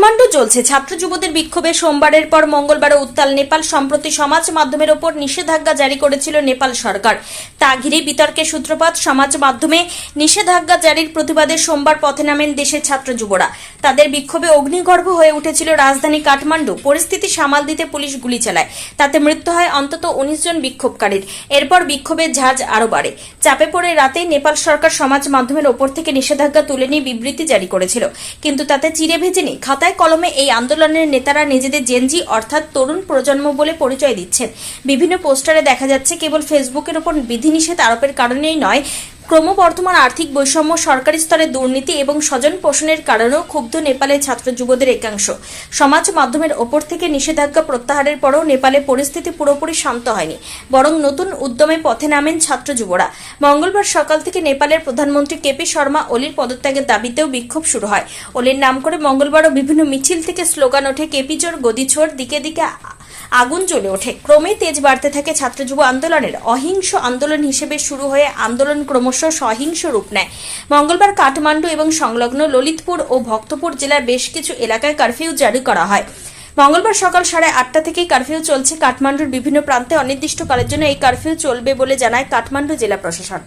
কাঠমান্ডু চলছে। ছাত্র যুবদের বিক্ষোভে সোমবারের পর মঙ্গলবারও উত্তাল নেপাল সম্প্রতি সমাজ মাধ্যমের ওপর নিষেধাজ্ঞা জারি করেছিল নেপাল সরকার। তা ঘিরে বিতর্কের সূত্রপাত সমাজ মাধ্যমে নিষেধাজ্ঞা জারির প্রতিবাদে সোমবার পথে নামেন দেশের ছাত্র যুবরা। তাদের বিক্ষোভে অগ্নিগর্ভ হয়ে উঠেছিল রাজধানী কাঠমান্ডু। পরিস্থিতি সামাল দিতে পুলিশ গুলি চালায়। তাতে মৃত্যু হয় অন্তত উনিশ জন বিক্ষোভকারীর। এরপর বিক্ষোভের ঝাঁজ আরও বাড়ে। চাপে পড়ে রাতে নেপাল সরকার সমাজ মাধ্যমের ওপর থেকে নিষেধাজ্ঞা তুলে নিয়ে বিবৃতি জারি করেছিল। কিন্তু তাতে চিরে ভেজেনি। খাতায় কলমে এই আন্দোলনের নেতারা নিজেদের জেনজি অর্থাৎ তরুণ প্রজন্ম বলে পরিচয় দিচ্ছেন। বিভিন্ন পোস্টারে দেখা যাচ্ছে, কেবল ফেসবুকের উপর বিধিনিষেধ আরোপের কারণেই নয় ক্রমবর্ধমান আর্থিক বৈষম্য, সরকারি স্তরে দুর্নীতি এবং স্বজন পোষণের কারণেও ক্ষুব্ধ নেপালের ছাত্র যুবদের একাংশ। সমাজ মাধ্যমের ওপর থেকে নিষেধাজ্ঞা প্রত্যাহারের পরেও নেপালে পরিস্থিতি পুরোপুরি শান্ত হয়নি, বরং নতুন উদ্যমে পথে নামেন ছাত্র যুবরা। মঙ্গলবার সকাল থেকে নেপালের প্রধানমন্ত্রী কেপি শর্মা ওলির পদত্যাগের দাবিতেও বিক্ষোভ শুরু হয়। ওলির নাম করে মঙ্গলবারও বিভিন্ন মিছিল থেকে স্লোগান ওঠে কেপিচোর গদিছোর দিকে দিকে আগুন জ্বলে ওঠে। ক্রমে তেজ বাড়তে থাকে ছাত্র যুব আন্দোলনের। অহিংস আন্দোলন হিসেবে শুরু হয়ে আন্দোলন ক্রমশ সহিংস রূপ নেয়। মঙ্গলবার কাঠমান্ডু এবং সংলগ্ন ললিতপুর ও ভক্তপুর জেলার বেশ কিছু এলাকায় কারফিউ জারি করা হয়। মঙ্গলবার সকাল সাড়ে আটটা থেকেই কারফিউ চলছে কাঠমান্ডুর বিভিন্ন প্রান্তে। অনির্দিষ্টকালের জন্য এই কারফিউ চলবে বলে জানায় কাঠমান্ডু জেলা প্রশাসন।